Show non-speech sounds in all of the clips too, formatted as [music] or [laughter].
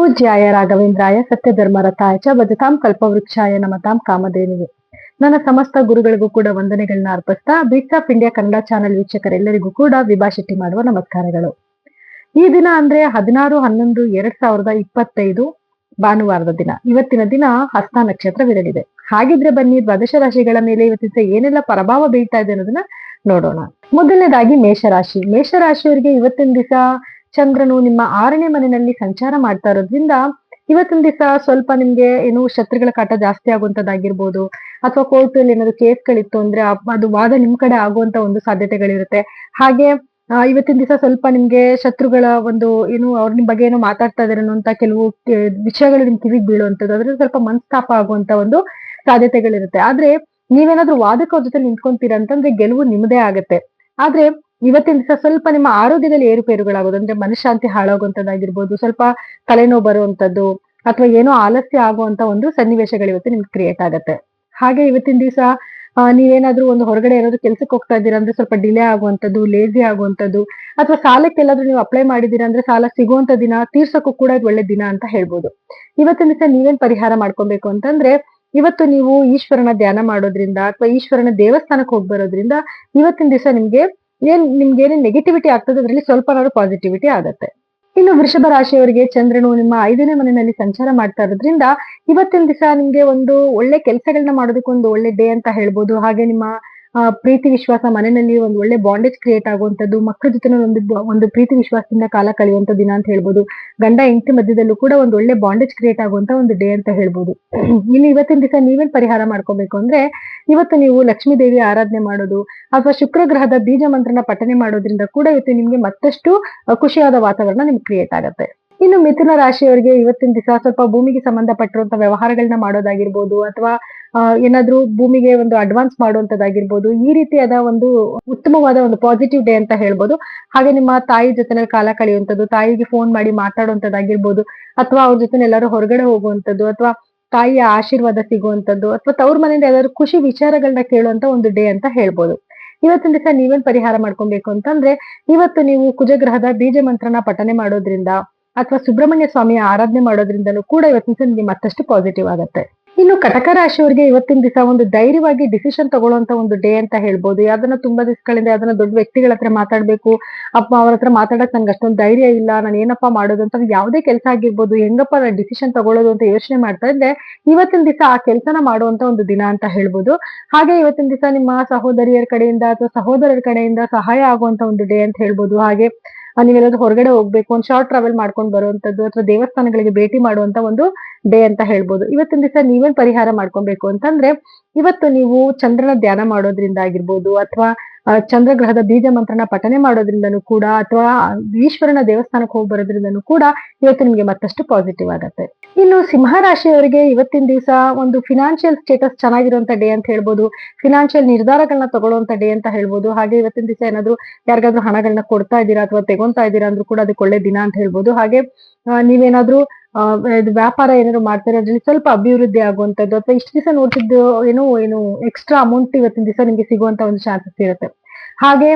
ಪೂಜ್ಯಾಯ ರಾಘವೇಂದ್ರಾಯ ಸತ್ಯಧರ್ಮರಥಾಯ ಚ ಬದತಾಂ ಕಲ್ಪವೃಕ್ಷಾಯ ನಮತಾಂ ಕಾಮಧೇನಿಗೆ ನನ್ನ ಸಮಸ್ತ ಗುರುಗಳಿಗೂ ಕೂಡ ವಂದನೆಗಳನ್ನ ಅರ್ಪಿಸ್ತಾ Bits of India Kannada channel ವೀಕ್ಷಕರೆಲ್ಲರಿಗೂ ಕೂಡ ವಿಭಾಷೆಟ್ಟಿ ಮಾಡುವ ನಮಸ್ಕಾರಗಳು. ಈ ದಿನ ಅಂದ್ರೆ ಹದಿನಾರು, ಹನ್ನೊಂದು, ಎರಡ್ ಸಾವಿರದ ಇಪ್ಪತ್ತೈದು ಭಾನುವಾರದ ದಿನ. ಇವತ್ತಿನ ದಿನ ಹಸ್ತ ನಕ್ಷತ್ರವಿರಲಿದೆ. ಹಾಗಿದ್ರೆ ಬನ್ನಿ ದ್ವಾದಶ ರಾಶಿಗಳ ಮೇಲೆ ಇವತ್ತಿನ ಏನೆಲ್ಲ ಪ್ರಭಾವ ಬೀಳ್ತಾ ಇದೆ ಅನ್ನೋದನ್ನ ನೋಡೋಣ. ಮೊದಲನೇದಾಗಿ ಮೇಷರಾಶಿ. ಮೇಷರಾಶಿಯವರಿಗೆ ಇವತ್ತಿನ ದಿವಸ ಚಂದ್ರನು ನಿಮ್ಮ ಆರನೇ ಮನೆಯಲ್ಲಿ ಸಂಚಾರ ಮಾಡ್ತಾ ಇರೋದ್ರಿಂದ ಇವತ್ತಿನ ದಿವಸ ಸ್ವಲ್ಪ ನಿಮ್ಗೆ ಏನು ಶತ್ರುಗಳ ಕಾಟ ಜಾಸ್ತಿ ಆಗುವಂತದ್ದಾಗಿರ್ಬೋದು ಅಥವಾ ಕೋರ್ಟ್ ಅಲ್ಲಿ ಏನಾದ್ರು ಕೇಸ್ಗಳಿತ್ತು ಅಂದ್ರೆ ಅದು ವಾದ ನಿಮ್ ಕಡೆ ಆಗುವಂತ ಒಂದು ಸಾಧ್ಯತೆಗಳಿರುತ್ತೆ. ಹಾಗೆ ಇವತ್ತಿನ ದಿವಸ ಸ್ವಲ್ಪ ನಿಮ್ಗೆ ಶತ್ರುಗಳ ಒಂದು ಏನು ಅವ್ರ ನಿಮ್ ಬಗ್ಗೆ ಏನೋ ಮಾತಾಡ್ತಾ ಇದಾರೆ ಅನ್ನೋಂತ ಕೆಲವು ವಿಷಯಗಳು ನಿಮ್ ಕಿವಿಗ್ ಬೀಳುವಂತದ್ದು. ಅದ್ರಲ್ಲಿ ಸ್ವಲ್ಪ ಮನಸ್ತಾಪ ಆಗುವಂತ ಒಂದು ಸಾಧ್ಯತೆಗಳಿರುತ್ತೆ. ಆದ್ರೆ ನೀವೇನಾದ್ರೂ ವಾದಕ್ಕೆ ಅವ್ರ ಜೊತೆ ನಿಂತ್ಕೊಂತೀರ ಅಂತಂದ್ರೆ ಗೆಲುವು ನಿಮ್ಮದೇ ಆಗತ್ತೆ. ಆದ್ರೆ ಇವತ್ತಿನ ದಿವಸ ಸ್ವಲ್ಪ ನಿಮ್ಮ ಆರೋಗ್ಯದಲ್ಲಿ ಏರುಪೇರುಗಳಾಗೋದು, ಅಂದ್ರೆ ಮನಃಶಾಂತಿ ಹಾಳಾಗುವಂತದ್ದಾಗಿರ್ಬೋದು, ಸ್ವಲ್ಪ ತಲೆನೋವು ಬರುವಂತದ್ದು, ಅಥವಾ ಏನೋ ಆಲಸ್ಯ ಆಗುವಂತ ಒಂದು ಸನ್ನಿವೇಶಗಳು ಇವತ್ತು ನಿಮ್ಗೆ ಕ್ರಿಯೇಟ್ ಆಗತ್ತೆ. ಹಾಗೆ ಇವತ್ತಿನ ದಿವಸ ನೀವೇನಾದ್ರೂ ಒಂದು ಹೊರಗಡೆ ಏನಾದ್ರು ಕೆಲ್ಸಕ್ಕೆ ಹೋಗ್ತಾ ಇದ್ದೀರಾ ಅಂದ್ರೆ ಸ್ವಲ್ಪ ಡಿಲೇ ಆಗುವಂತದ್ದು ಲೇಜಿ ಆಗುವಂತದ್ದು, ಅಥವಾ ಸಾಲಕ್ಕೆಲ್ಲಾದ್ರೂ ನೀವು ಅಪ್ಲೈ ಮಾಡಿದೀರಾ ಅಂದ್ರೆ ಸಾಲ ಸಿಗುವಂತ ದಿನ, ತೀರ್ಸಕ್ಕೂ ಕೂಡ ಇದು ಒಳ್ಳೆ ದಿನ ಅಂತ ಹೇಳ್ಬೋದು. ಇವತ್ತಿನ ದಿವಸ ನೀವೇನ್ ಪರಿಹಾರ ಮಾಡ್ಕೊಬೇಕು ಅಂತಂದ್ರೆ, ಇವತ್ತು ನೀವು ಈಶ್ವರನ ಧ್ಯಾನ ಮಾಡೋದ್ರಿಂದ, ಅಥವಾ ಈಶ್ವರನ ದೇವಸ್ಥಾನಕ್ಕೆ ಹೋಗಿ ಬರೋದ್ರಿಂದ ಇವತ್ತಿನ ದಿವಸ ನಿಮ್ಗೆ ಏನ್ ನಿಮ್ಗೆ ಏನೇನು ನೆಗೆಟಿವಿಟಿ ಆಗ್ತದೆ ಅದರಲ್ಲಿ ಸ್ವಲ್ಪನಾದ್ರೂ ಪಾಸಿಟಿವಿಟಿ ಆಗತ್ತೆ. ಇನ್ನು ವೃಷಭ ರಾಶಿಯವರಿಗೆ ಚಂದ್ರನು ನಿಮ್ಮ ಐದನೇ ಮನೆಯಲ್ಲಿ ಸಂಚಾರ ಮಾಡ್ತಾ ಇರೋದ್ರಿಂದ ಇವತ್ತಿನ ದಿವಸ ನಿಮ್ಗೆ ಒಂದು ಒಳ್ಳೆ ಕೆಲಸಗಳನ್ನ ಮಾಡೋದಕ್ಕೆ ಒಂದು ಒಳ್ಳೆ ಡೇ ಅಂತ ಹೇಳ್ಬೋದು. ಹಾಗೆ ನಿಮ್ಮ ಆ, ಪ್ರೀತಿ ವಿಶ್ವಾಸ ಮನೆಯಲ್ಲಿ ಒಂದು ಒಳ್ಳೆ ಬಾಂಡೇಜ್ ಕ್ರಿಯೇಟ್ ಆಗುವಂತದ್ದು ಮಕ್ಕಳ ಜೊತೆ ಒಂದು ಒಂದು ಪ್ರೀತಿ ವಿಶ್ವಾಸದಿಂದ ಕಾಲ ಕಳೆಯುವಂತ ದಿನ ಅಂತ ಹೇಳ್ಬೋದು. ಗಂಡ ಹೆಂಡತಿ ಮಧ್ಯದಲ್ಲೂ ಕೂಡ ಒಂದು ಒಳ್ಳೆ ಬಾಂಡೇಜ್ ಕ್ರಿಯೇಟ್ ಆಗುವಂತ ಒಂದು ಡೇ ಅಂತ ಹೇಳ್ಬೋದು. [clears throat] ಇನ್ನು ಇವತ್ತಿನ ದಿವಸ ನೀವೇನ್ ಪರಿಹಾರ ಮಾಡ್ಕೋಬೇಕು ಅಂದ್ರೆ ಇವತ್ತು ನೀವು ಲಕ್ಷ್ಮೀ ದೇವಿ ಆರಾಧನೆ ಮಾಡೋದು ಅಥವಾ ಶುಕ್ರ ಗ್ರಹದ ಬೀಜ ಮಂತ್ರನ ಪಠನೆ ಮಾಡೋದ್ರಿಂದ ಕೂಡ ಇವತ್ತು ನಿಮ್ಗೆ ಮತ್ತಷ್ಟು ಖುಷಿಯಾದ ವಾತಾವರಣ ನಿಮ್ಗೆ ಕ್ರಿಯೇಟ್ ಆಗುತ್ತೆ. ಇನ್ನು ಮಿಥುನ ರಾಶಿಯವರಿಗೆ ಇವತ್ತಿನ ದಿವಸ ಸ್ವಲ್ಪ ಭೂಮಿಗೆ ಸಂಬಂಧಪಟ್ಟಿರುವಂತಹ ವ್ಯವಹಾರಗಳನ್ನ ಮಾಡೋದಾಗಿರ್ಬೋದು ಅಥವಾ ಏನಾದ್ರೂ ಭೂಮಿಗೆ ಒಂದು ಅಡ್ವಾನ್ಸ್ ಮಾಡುವಂತದ್ದಾಗಿರ್ಬೋದು, ಈ ರೀತಿಯಾದ ಒಂದು ಉತ್ತಮವಾದ ಒಂದು ಪಾಸಿಟಿವ್ ಡೇ ಅಂತ ಹೇಳ್ಬೋದು. ಹಾಗೆ ನಿಮ್ಮ ತಾಯಿ ಜೊತೆ ಕಾಲ ಕಳೆಯುವಂಥದ್ದು, ತಾಯಿಗೆ ಫೋನ್ ಮಾಡಿ ಮಾತಾಡುವಂತದ್ದಾಗಿರ್ಬೋದು ಅಥವಾ ಅವ್ರ ಜೊತೆ ಎಲ್ಲರೂ ಹೊರಗಡೆ ಹೋಗುವಂಥದ್ದು, ಅಥವಾ ತಾಯಿಯ ಆಶೀರ್ವಾದ ಸಿಗುವಂಥದ್ದು, ಅಥವಾ ತವ್ರ ಮನೆಯಿಂದ ಯಾವ್ದಾದ್ರು ಖುಷಿ ವಿಚಾರಗಳನ್ನ ಕೇಳುವಂತ ಒಂದು ಡೇ ಅಂತ ಹೇಳ್ಬೋದು. ಇವತ್ತಿನ ದಿವಸ ನೀವೇನ್ ಪರಿಹಾರ ಮಾಡ್ಕೊಬೇಕು ಅಂತಂದ್ರೆ, ಇವತ್ತು ನೀವು ಕುಜಗ್ರಹದ ಬೀಜ ಮಂತ್ರನ ಪಠನೆ ಮಾಡೋದ್ರಿಂದ, ಅಥವಾ ಸುಬ್ರಹ್ಮಣ್ಯ ಸ್ವಾಮಿಯ ಆರಾಧನೆ ಮಾಡೋದ್ರಿಂದಲೂ ಕೂಡ ಇವತ್ತಿನ ದಿವಸ ನಿಮ್ಗೆ ಮತ್ತಷ್ಟು ಪಾಸಿಟಿವ್ ಆಗತ್ತೆ. ಇನ್ನು ಕಟಕ ರಾಶಿಯವರಿಗೆ ಇವತ್ತಿನ ದಿವಸ ಒಂದು ಧೈರ್ಯವಾಗಿ ಡಿಸಿಷನ್ ತಗೊಳ್ಳುವಂತ ಒಂದು ಡೇ ಅಂತ ಹೇಳ್ಬೋದು. ಯಾವ್ದನ್ನ ತುಂಬಾ ದಿವಸಗಳಿಂದ ಯಾವ್ದನ್ನ ದೊಡ್ಡ ವ್ಯಕ್ತಿಗಳ ಹತ್ರ ಮಾತಾಡ್ಬೇಕು, ಅಪ್ಪ ಅವ್ರ ಹತ್ರ ಮಾತಾಡಕ್ ನಂಗೆ ಅಷ್ಟೊಂದು ಧೈರ್ಯ ಇಲ್ಲ, ನಾನು ಏನಪ್ಪಾ ಮಾಡೋದು ಅಂತ ಯಾವುದೇ ಕೆಲಸ ಆಗಿರ್ಬೋದು, ಹೆಂಗಪ್ಪ ನಾನು ಡಿಸಿಷನ್ ತಗೊಳ್ಳೋದು ಅಂತ ಯೋಚನೆ ಮಾಡ್ತಾ ಇದ್ದೆ ಇವತ್ತಿನ ದಿವಸ ಆ ಕೆಲಸನ ಮಾಡುವಂತ ಒಂದು ದಿನ ಅಂತ ಹೇಳ್ಬೋದು. ಹಾಗೆ ಇವತ್ತಿನ ದಿವಸ ನಿಮ್ಮ ಸಹೋದರಿಯರ ಕಡೆಯಿಂದ ಅಥವಾ ಸಹೋದರರ ಕಡೆಯಿಂದ ಸಹಾಯ ಆಗುವಂತ ಒಂದು ಡೇ ಅಂತ ಹೇಳ್ಬೋದು. ಹಾಗೆ ನೀವೆಲ್ಲಾದ್ರೂ ಹೊರಗಡೆ ಹೋಗ್ಬೇಕು, ಒಂದು ಶಾರ್ಟ್ ಟ್ರಾವೆಲ್ ಮಾಡ್ಕೊಂಡು ಬರುವಂತದ್ದು, ಅಥವಾ ದೇವಸ್ಥಾನಗಳಿಗೆ ಭೇಟಿ ಮಾಡುವಂತ ಒಂದು ಡೇ ಅಂತ ಹೇಳ್ಬೋದು. ಇವತ್ತಿನ ದಿವಸ ನೀವೇನ್ ಪರಿಹಾರ ಮಾಡ್ಕೊಬೇಕು ಅಂತಂದ್ರೆ, ಇವತ್ತು ನೀವು ಚಂದ್ರನ ಧ್ಯಾನ ಮಾಡೋದ್ರಿಂದ ಆಗಿರ್ಬೋದು ಅಥವಾ ಚಂದ್ರಗ್ರಹದ ಬೀಜ ಮಂತ್ರನ ಪಠನೆ ಮಾಡೋದ್ರಿಂದನೂ ಕೂಡ ಅಥವಾ ಈಶ್ವರನ ದೇವಸ್ಥಾನಕ್ಕೆ ಹೋಗಿ ಬರೋದ್ರಿಂದನೂ ಕೂಡ ಇವತ್ತು ನಿಮ್ಗೆ ಮತ್ತಷ್ಟು ಪಾಸಿಟಿವ್ ಆಗತ್ತೆ. ಇನ್ನು ಸಿಂಹ ರಾಶಿಯವರಿಗೆ ಇವತ್ತಿನ ದಿವಸ ಒಂದು ಫಿನಾನ್ಷಿಯಲ್ ಸ್ಟೇಟಸ್ ಚೆನ್ನಾಗಿರುವಂತ ಡೇ ಅಂತ ಹೇಳ್ಬೋದು ಫಿನಾನ್ಷಿಯಲ್ ನಿರ್ಧಾರಗಳನ್ನ ತಗೊಳ್ಳುವಂತ ಡೇ ಅಂತ ಹೇಳ್ಬೋದು, ಹಾಗೆ ಇವತ್ತಿನ ದಿವಸ ಏನಾದ್ರು ಯಾರಿಗಾದ್ರೂ ಹಣಗಳನ್ನ ಕೊಡ್ತಾ ಇದ್ದೀರಾ ಅಥವಾ ತೆಗೊಂತಾ ಇದ್ದೀರಾ ಅಂದ್ರೂ ಕೂಡ ಅದಕ್ಕೆ ಒಳ್ಳೆ ದಿನ ಅಂತ ಹೇಳ್ಬೋದು. ಹಾಗೆ ನೀವೇನಾದ್ರೂ ವ್ಯಾಪಾರ ಏನಾದ್ರು ಮಾಡ್ತಾರೆ ಅದ್ರಲ್ಲಿ ಸ್ವಲ್ಪ ಅಭಿವೃದ್ಧಿ ಆಗುವಂತದ್ದು ಅಥವಾ ಇಷ್ಟು ದಿವಸ ನೋಡ್ತಿದ್ದು ಏನು ಏನು ಎಕ್ಸ್ಟ್ರಾ ಅಮೌಂಟ್ ಇವತ್ತಿನ ದಿವಸ ನಿಮ್ಗೆ ಸಿಗುವಂತ ಒಂದು ಚಾನ್ಸಸ್ ಇರುತ್ತೆ. ಹಾಗೆ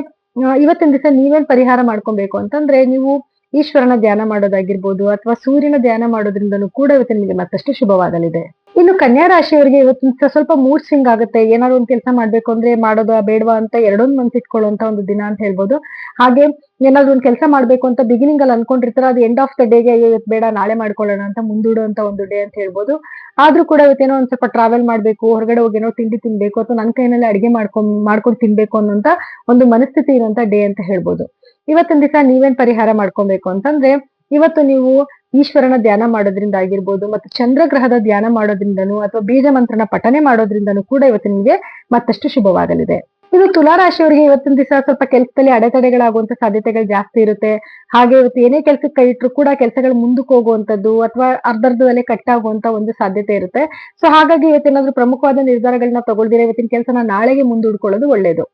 ಇವತ್ತಿನ ದಿವಸ ನೀವೇನ್ ಪರಿಹಾರ ಮಾಡ್ಕೊಬೇಕು ಅಂತಂದ್ರೆ ನೀವು ಈಶ್ವರನ ಧ್ಯಾನ ಮಾಡೋದಾಗಿರ್ಬೋದು ಅಥವಾ ಸೂರ್ಯನ ಧ್ಯಾನ ಮಾಡೋದ್ರಿಂದನೂ ಕೂಡ ಇವತ್ತು ನಿಮಗೆ ಮತ್ತಷ್ಟು ಶುಭವಾಗಲಿದೆ. ಇನ್ನು ಕನ್ಯಾ ರಾಶಿಯವರಿಗೆ ಇವತ್ತು ಸ್ವಲ್ಪ ಮೂಡ್ ಸ್ವಿಂಗ್ ಆಗುತ್ತೆ. ಏನಾದ್ರು ಒಂದು ಕೆಲಸ ಮಾಡ್ಬೇಕು ಅಂದ್ರೆ ಮಾಡೋದಾ, ಬೇಡವಾ ಅಂತ ಎರಡೊಂದು ಇಟ್ಕೊಳ್ಳುವಂತ ಒಂದು ದಿನ ಅಂತ ಹೇಳ್ಬೋದು. ಹಾಗೆ ಏನಾದ್ರು ಒಂದ್ ಕೆಲಸ ಮಾಡ್ಬೇಕು ಅಂತ ಬಿಗಿನಿಂಗ್ ಅಲ್ಲಿ ಅನ್ಕೊಂಡಿರ್ತಾರೆ, ಅದು ಎಂಡ್ ಆಫ್ ದ ಡೇಗೆ ಇವತ್ತು ಬೇಡ, ನಾಳೆ ಮಾಡ್ಕೊಳ್ಳೋಣ ಅಂತ ಮುಂದೂಡುವಂತ ಒಂದು ಡೇ ಅಂತ ಹೇಳ್ಬೋದು. ಆದ್ರೂ ಕೂಡ ಇವತ್ತೇನೋ ಒಂದ್ ಸ್ವಲ್ಪ ಟ್ರಾವೆಲ್ ಮಾಡ್ಬೇಕು, ಹೊರಗಡೆ ಹೋಗಿ ಏನೋ ತಿಂಡಿ ತಿನ್ಬೇಕು, ಅಥವಾ ನನ್ನ ಕೈನಲ್ಲಿ ಅಡಿಗೆ ಮಾಡ್ಕೊಂಡ್ ಮಾಡ್ಕೊಂಡು ತಿನ್ಬೇಕು ಅನ್ನೋಂತ ಒಂದು ಮನಸ್ಥಿತಿ ಇರುವಂತ ಡೇ ಅಂತ ಹೇಳ್ಬೋದು. ಇವತ್ತಿನ ದಿವಸ ನೀವೇನ್ ಪರಿಹಾರ ಮಾಡ್ಕೊಬೇಕು ಅಂತಂದ್ರೆ, ಇವತ್ತು ನೀವು ಈಶ್ವರನ ಧ್ಯಾನ ಮಾಡೋದ್ರಿಂದ ಆಗಿರ್ಬೋದು, ಮತ್ತು ಚಂದ್ರಗ್ರಹದ ಧ್ಯಾನ ಮಾಡೋದ್ರಿಂದನೂ ಅಥವಾ ಬೀಜ ಮಂತ್ರನ ಪಠನೆ ಮಾಡೋದ್ರಿಂದನೂ ಕೂಡ ಇವತ್ತು ನಿಮಗೆ ಮತ್ತಷ್ಟು ಶುಭವಾಗಲಿದೆ. ಇದು ತುಲಾ ರಾಶಿಯವರಿಗೆ ಇವತ್ತಿನ ದಿವಸ ಸ್ವಲ್ಪ ಕೆಲಸದಲ್ಲಿ ಅಡೆತಡೆಗಳಾಗುವಂತ ಸಾಧ್ಯತೆಗಳು ಜಾಸ್ತಿ ಇರುತ್ತೆ. ಹಾಗೆ ಇವತ್ತು ಏನೇ ಕೆಲಸಕ್ಕೆ ಕೈ ಇಟ್ರು ಕೂಡ ಕೆಲಸಗಳು ಮುಂದಕ್ಕೆ ಹೋಗುವಂತದ್ದು ಅಥವಾ ಅರ್ಧರ್ಧದಲ್ಲೇ ಕಟ್ ಆಗುವಂತ ಒಂದು ಸಾಧ್ಯತೆ ಇರುತ್ತೆ. ಸೊ ಹಾಗಾಗಿ ಇವತ್ತೇನಾದ್ರೂ ಪ್ರಮುಖವಾದ ನಿರ್ಧಾರಗಳನ್ನ ತಗೊಳ್ದಿರ, ಇವತ್ತಿನ ಕೆಲಸನ ನಾಳೆಗೆ ಮುಂದೂಡ್ಕೊಳ್ಳೋದು ಒಳ್ಳೇದು.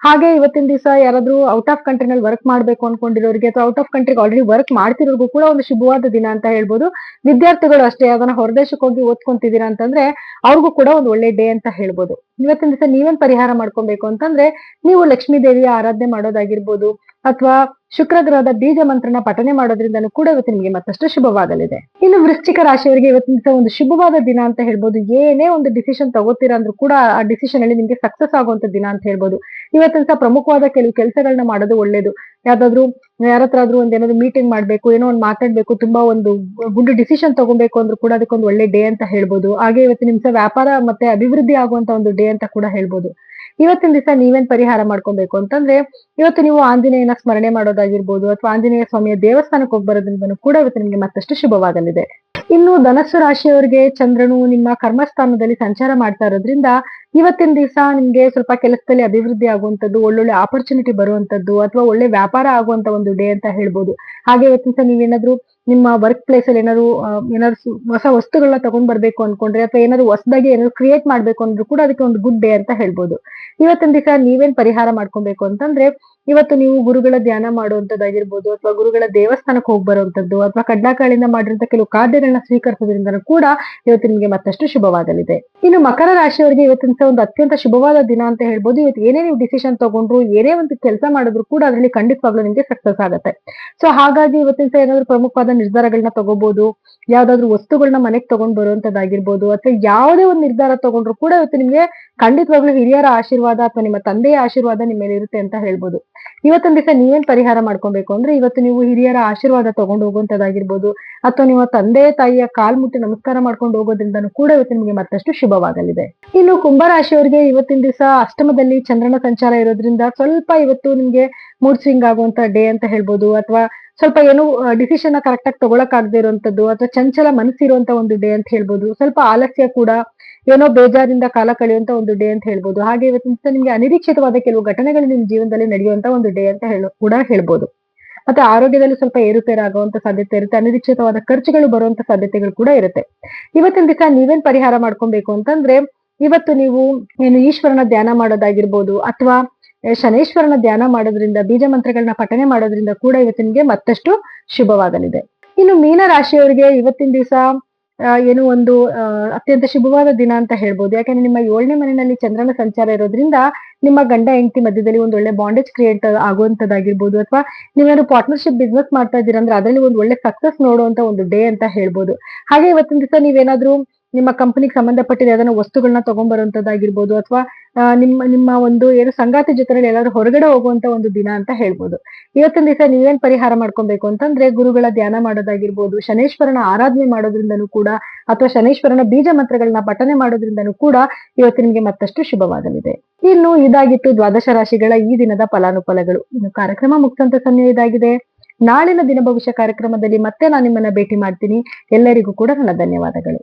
ಹಾಗೆ ಇವತ್ತಿನ ದಿವಸ ಯಾರಾದ್ರೂ ಔಟ್ ಆಫ್ ಕಂಟ್ರಿನಲ್ಲಿ ವರ್ಕ್ ಮಾಡ್ಬೇಕು ಅನ್ಕೊಂಡಿರೋರಿಗೆ ಅಥವಾ ಔಟ್ ಆಫ್ ಕಂಟ್ರಿಗೆ ಆಲ್ರೆಡಿ ವರ್ಕ್ ಮಾಡ್ತಿರೋರ್ಗೂ ಕೂಡ ಒಂದು ಶುಭವಾದ ದಿನ ಅಂತ ಹೇಳ್ಬೋದು. ವಿದ್ಯಾರ್ಥಿಗಳು ಅಷ್ಟೇ ಅದನ್ನ ಹೊರದೇಶಕ್ಕೆ ಹೋಗಿ ಓದ್ಕೊಂತಿದ್ದೀರಾ ಅಂತಂದ್ರೆ ಅವ್ರಿಗೂ ಕೂಡ ಒಂದು ಒಳ್ಳೆ ಡೇ ಅಂತ ಹೇಳ್ಬೋದು. ಇವತ್ತಿನ ದಿವಸ ನೀವೇನ್ ಪರಿಹಾರ ಮಾಡ್ಕೊಬೇಕು ಅಂತಂದ್ರೆ ನೀವು ಲಕ್ಷ್ಮೀ ದೇವಿಯ ಆರಾಧನೆ ಮಾಡೋದಾಗಿರ್ಬೋದು ಅಥವಾ ಶುಕ್ರ ಗ್ರಹದ ಬೀಜ ಮಂತ್ರನ ಪಠನೆ ಮಾಡೋದ್ರಿಂದಲೂ ಕೂಡ ಇವತ್ತು ನಿಮಗೆ ಮತ್ತಷ್ಟು ಶುಭವಾಗಲಿದೆ. ಇನ್ನು ವೃಶ್ಚಿಕ ರಾಶಿಯವರಿಗೆ ಇವತ್ತಿನ ಒಂದು ಶುಭವಾದ ದಿನ ಅಂತ ಹೇಳ್ಬೋದು. ಏನೇ ಒಂದು ಡಿಸಿಷನ್ ತಗೋತೀರಾ ಅಂದ್ರೂ ಕೂಡ ಆ ಡಿಸಿಷನ್ ಅಲ್ಲಿ ನಿಮ್ಗೆ ಸಕ್ಸಸ್ ಆಗುವಂತ ದಿನ ಅಂತ ಹೇಳ್ಬೋದು. ಇವತ್ತಿನ ಪ್ರಮುಖವಾದ ಕೆಲವು ಕೆಲಸಗಳನ್ನ ಮಾಡೋದು ಒಳ್ಳೇದು. ಯಾವ್ದಾದ್ರು ಯಾರ ಹತ್ರ ಆದ್ರೂ ಒಂದ್ ಏನಾದ್ರು ಮೀಟಿಂಗ್ ಮಾಡ್ಬೇಕು, ಏನೋ ಒಂದ್ ಮಾತಾಡ್ಬೇಕು, ತುಂಬಾ ಒಂದು ಗುಂಡು ಡಿಸಿಷನ್ ತಗೋಬೇಕು ಅಂದ್ರು ಕೂಡ ಅದಕ್ಕೊಂದು ಒಳ್ಳೆ ಡೇ ಅಂತ ಹೇಳ್ಬೋದು. ಹಾಗೆ ಇವತ್ತಿನ ದಿವಸ ವ್ಯಾಪಾರ ಮತ್ತೆ ಅಭಿವೃದ್ಧಿ ಆಗುವಂತ ಒಂದು ಡೇ ಅಂತ ಕೂಡ ಹೇಳ್ಬೋದು. ಇವತ್ತಿನ ದಿವಸ ನೀವೇನ್ ಪರಿಹಾರ ಮಾಡ್ಕೊಬೇಕು ಅಂತಂದ್ರೆ, ಇವತ್ತು ನೀವು ಆಂಜನೇಯನ ಸ್ಮರಣೆ ಮಾಡೋದಾಗಿರ್ಬೋದು ಅಥವಾ ಆಂಜನೇಯ ಸ್ವಾಮಿಯ ದೇವಸ್ಥಾನಕ್ಕೆ ಹೋಗ್ಬರೋದ್ರಿಂದ ಕೂಡ ಇವತ್ತು ನಿಮ್ಗೆ ಮತ್ತಷ್ಟು ಶುಭವಾಗಲಿದೆ. ಇನ್ನು ಧನಸ್ಸು ರಾಶಿಯವರಿಗೆ ಚಂದ್ರನು ನಿಮ್ಮ ಕರ್ಮಸ್ಥಾನದಲ್ಲಿ ಸಂಚಾರ ಮಾಡ್ತಾ ಇರೋದ್ರಿಂದ ಇವತ್ತಿನ ದಿವಸ ನಿಮ್ಗೆ ಸ್ವಲ್ಪ ಕೆಲಸದಲ್ಲಿ ಅಭಿವೃದ್ಧಿ ಆಗುವಂತದ್ದು ಒಳ್ಳೊಳ್ಳೆ ಆಪರ್ಚುನಿಟಿ ಬರುವಂತದ್ದು ಅಥವಾ ಒಳ್ಳೆ ವ್ಯಾಪಾರ ಆಗುವಂತ ಒಂದು ಡೇ ಅಂತ ಹೇಳ್ಬೋದು. ಹಾಗೆ ಇವತ್ತಿನ ನೀವೇನಾದ್ರೂ ನಿಮ್ಮ ವರ್ಕ್ ಪ್ಲೇಸ್ ಅಲ್ಲಿ ಏನಾದ್ರು ಏನಾದ್ರು ಹೊಸ ವಸ್ತುಗಳನ್ನ ತಗೊಂಡ್ ಬರ್ಬೇಕು ಅನ್ಕೊಂಡ್ರೆ ಅಥವಾ ಏನಾದ್ರು ಹೊಸದಾಗಿ ಏನಾದ್ರು ಕ್ರಿಯೇಟ್ ಮಾಡ್ಬೇಕು ಅಂದ್ರೂ ಕೂಡ ಅದಕ್ಕೆ ಒಂದು ಗುಡ್ ಡೇ ಅಂತ ಹೇಳ್ಬೋದು. ಇವತ್ತಿನ ದಿವಸ ನೀವೇನ್ ಪರಿಹಾರ ಮಾಡ್ಕೊಬೇಕು ಅಂತಂದ್ರೆ, ಇವತ್ತು ನೀವು ಗುರುಗಳ ಧ್ಯಾನ ಮಾಡುವಂತದ್ದಾಗಿರ್ಬೋದು ಅಥವಾ ಗುರುಗಳ ದೇವಸ್ಥಾನಕ್ಕೆ ಹೋಗಿ ಬರುವಂತದ್ದು ಅಥವಾ ಕಡ್ಡಾಕಾಳಿಂದ ಮಾಡಿರುವಂತ ಕೆಲವು ಖಾದ್ಯಗಳನ್ನ ಸ್ವೀಕರಿಸೋದ್ರಿಂದ ಕೂಡ ಇವತ್ತು ನಿಮಗೆ ಮತ್ತಷ್ಟು ಶುಭವಾಗಲಿದೆ. ಇನ್ನು ಮಕರ ರಾಶಿಯವರಿಗೆ ಇವತ್ತಿನ ಒಂದು ಅತ್ಯಂತ ಶುಭವಾದ ದಿನ ಅಂತ ಹೇಳ್ಬೋದು. ಇವತ್ತು ಏನೇ ನೀವು ಡಿಸಿಷನ್ ತಗೊಂಡ್ರು, ಏನೇ ಒಂದು ಕೆಲಸ ಮಾಡಿದ್ರು ಕೂಡ ಅದರಲ್ಲಿ ಖಂಡಿತವಾಗ್ಲೂ ನಿಮಗೆ ಸಕ್ಸಸ್ ಆಗುತ್ತೆ. ಸೊ ಹಾಗಾಗಿ ಇವತ್ತಿನ ಏನಾದ್ರು ಪ್ರಮುಖವಾದ ನಿರ್ಧಾರಗಳನ್ನ ತಗೋಬಹುದು ಯಾವ್ದಾದ್ರು ವಸ್ತುಗಳನ್ನ ಮನೆಗೆ ತಗೊಂಡ್ ಬರುವಂತದ್ದಾಗಿರ್ಬೋದು, ಅಥವಾ ಯಾವುದೇ ಒಂದು ನಿರ್ಧಾರ ತಗೊಂಡ್ರು ಕೂಡ ಇವತ್ತು ನಿಮ್ಗೆ ಖಂಡಿತವಾಗ್ಲೂ ಹಿರಿಯರ ಆಶೀರ್ವಾದ ಅಥವಾ ನಿಮ್ಮ ತಂದೆಯ ಆಶೀರ್ವಾದ ನಿಮ್ಮ ಮೇಲೆ ಇರುತ್ತೆ ಅಂತ ಹೇಳ್ಬೋದು. ಇವತ್ತೊಂದ್ ದಿವಸ ನೀವೇನ್ ಪರಿಹಾರ ಮಾಡ್ಕೊಬೇಕು ಅಂದ್ರೆ ಇವತ್ತು ನೀವು ಹಿರಿಯರ ಆಶೀರ್ವಾದ ತಗೊಂಡು ಹೋಗುವಂತದ್ದಾಗಿರ್ಬೋದು, ಅಥವಾ ನಿಮ್ಮ ತಂದೆ, ತಾಯಿಯ ಕಾಲ್ ಮುಟ್ಟಿ ನಮಸ್ಕಾರ ಮಾಡ್ಕೊಂಡು ಹೋಗೋದ್ರಿಂದನೂ ಕೂಡ ಇವತ್ತು ನಿಮಗೆ ಮತ್ತಷ್ಟು ಶುಭವಾಗಲಿದೆ. ಇನ್ನು ಕುಂಭರಾಶಿಯವರಿಗೆ ಇವತ್ತಿನ ದಿವಸ ಅಷ್ಟಮದಲ್ಲಿ ಚಂದ್ರನ ಸಂಚಾರ ಇರೋದ್ರಿಂದ ಸ್ವಲ್ಪ ಇವತ್ತು ನಿಮ್ಗೆ ಮೂಡ್ ಸ್ವಿಂಗ್ ಆಗುವಂತ ಡೇ ಅಂತ ಹೇಳ್ಬೋದು, ಅಥವಾ ಸ್ವಲ್ಪ ಏನು ಡಿಸಿಷನ್ ಕರೆಕ್ಟ್ ಆಗಿ ತಗೊಳಕ್ ಆಗದೆ ಇರುವಂತದ್ದು ಅಥವಾ ಚಂಚಲ ಮನಸ್ಸಿರುವಂತ ಒಂದು ಡೇ ಅಂತ ಹೇಳ್ಬೋದು. ಸ್ವಲ್ಪ ಆಲಸ್ಯ ಕೂಡ ಏನೋ ಬೇಜಾರಿಂದ ಕಾಲ ಕಳೆಯುವಂತ ಒಂದು ಡೇ ಅಂತ ಹೇಳ್ಬೋದು. ಹಾಗೆ ಇವತ್ತಿನ ನಿಮ್ಗೆ ಅನಿರೀಕ್ಷಿತವಾದ ಕೆಲವು ಘಟನೆಗಳು ನಿಮ್ ಜೀವನದಲ್ಲಿ ನಡೆಯುವಂತ ಒಂದು ಡೇ ಅಂತ ಹೇಳ, ಕೂಡ ಹೇಳ್ಬೋದು. ಮತ್ತೆ ಆರೋಗ್ಯದಲ್ಲಿ ಸ್ವಲ್ಪ ಏರುಪೇರು ಆಗುವಂತ ಸಾಧ್ಯತೆ ಇರುತ್ತೆ. ಅನಿರೀಕ್ಷಿತವಾದ ಖರ್ಚುಗಳು ಬರುವಂತ ಸಾಧ್ಯತೆಗಳು ಕೂಡ ಇರುತ್ತೆ. ಇವತ್ತಿನ ದಿವಸ ನೀವೇನ್ ಪರಿಹಾರ ಮಾಡ್ಕೊಬೇಕು ಅಂತಂದ್ರೆ, ಇವತ್ತು ನೀವು ಏನು ಈಶ್ವರನ ಧ್ಯಾನ ಮಾಡೋದಾಗಿರ್ಬೋದು ಅಥವಾ ಶನೇಶ್ವರನ ಧ್ಯಾನ ಮಾಡೋದ್ರಿಂದ, ಬೀಜ ಮಂತ್ರಗಳನ್ನ ಪಠನೆ ಮಾಡೋದ್ರಿಂದ ಕೂಡ ಇವತ್ತಿನಗೆ ಮತ್ತಷ್ಟು ಶುಭವಾಗಲಿದೆ. ಇನ್ನು ಮೀನ ರಾಶಿಯವರಿಗೆ ಇವತ್ತಿನ ದಿವಸ ಏನು ಒಂದು ಅತ್ಯಂತ ಶುಭವಾದ ದಿನ ಅಂತ ಹೇಳ್ಬೋದು. ಯಾಕಂದ್ರೆ ನಿಮ್ಮ ಏಳನೇ ಮನೆಯಲ್ಲಿ ಚಂದ್ರನ ಸಂಚಾರ ಇರೋದ್ರಿಂದ ನಿಮ್ಮ ಗಂಡ ಹೆಂಡತಿ ಮಧ್ಯದಲ್ಲಿ ಒಂದು ಒಳ್ಳೆ ಬಾಂಡೇಜ್ ಕ್ರಿಯೇಟ್ ಆಗುವಂತದ್ದಾಗಿರ್ಬೋದು. ಅಥವಾ ನೀವೇನು ಪಾರ್ಟ್ನರ್ಶಿಪ್ ಬಿಸ್ನೆಸ್ ಮಾಡ್ತಾ ಇದ್ದೀರಾ ಅಂದ್ರೆ ಅದರಲ್ಲಿ ಒಂದು ಒಳ್ಳೆ ಸಕ್ಸಸ್ ನೋಡುವಂತ ಒಂದು ಡೇ ಅಂತ ಹೇಳ್ಬೋದು. ಹಾಗೆ ಇವತ್ತಿನ ದಿವಸ ನೀವೇನಾದ್ರೂ ನಿಮ್ಮ ಕಂಪನಿಗೆ ಸಂಬಂಧಪಟ್ಟಿದ ಯಾವ್ದಾನ ವಸ್ತುಗಳನ್ನ ತಗೊಂಡ್ಬರುವಂತದ್ದಾಗಿರ್ಬೋದು ಅಥವಾ ನಿಮ್ಮ ನಿಮ್ಮ ಒಂದು ಏನು ಸಂಗಾತಿ ಜೊತೆಯಲ್ಲಿ ಎಲ್ಲಾದ್ರೂ ಹೊರಗಡೆ ಹೋಗುವಂತ ಒಂದು ದಿನ ಅಂತ ಹೇಳ್ಬೋದು. ಇವತ್ತಿನ ದಿವಸ ನೀವೇನ್ ಪರಿಹಾರ ಮಾಡ್ಕೊಬೇಕು ಅಂತಂದ್ರೆ ಗುರುಗಳ ಧ್ಯಾನ ಮಾಡೋದಾಗಿರ್ಬೋದು, ಶನೇಶ್ವರನ ಆರಾಧನೆ ಮಾಡೋದ್ರಿಂದನೂ ಕೂಡ, ಅಥವಾ ಶನೇಶ್ವರನ ಬೀಜ ಮಂತ್ರಗಳನ್ನ ಪಠನೆ ಮಾಡೋದ್ರಿಂದನೂ ಕೂಡ ಇವತ್ತು ನಿಮ್ಗೆ ಮತ್ತಷ್ಟು ಶುಭವಾಗಲಿದೆ. ಇನ್ನು ಇದಾಗಿತ್ತು ದ್ವಾದಶ ರಾಶಿಗಳ ಈ ದಿನದ ಫಲಾನುಫಲಗಳು. ಇನ್ನು ಕಾರ್ಯಕ್ರಮ ಮುಕ್ತಂತ ಸಮಯ ಇದಾಗಿದೆ. ನಾಳಿನ ದಿನ ಭವಿಷ್ಯ ಕಾರ್ಯಕ್ರಮದಲ್ಲಿ ಮತ್ತೆ ನಾನು ನಿಮ್ಮನ್ನ ಭೇಟಿ ಮಾಡ್ತೀನಿ. ಎಲ್ಲರಿಗೂ ಕೂಡ ನನ್ನ ಧನ್ಯವಾದಗಳು.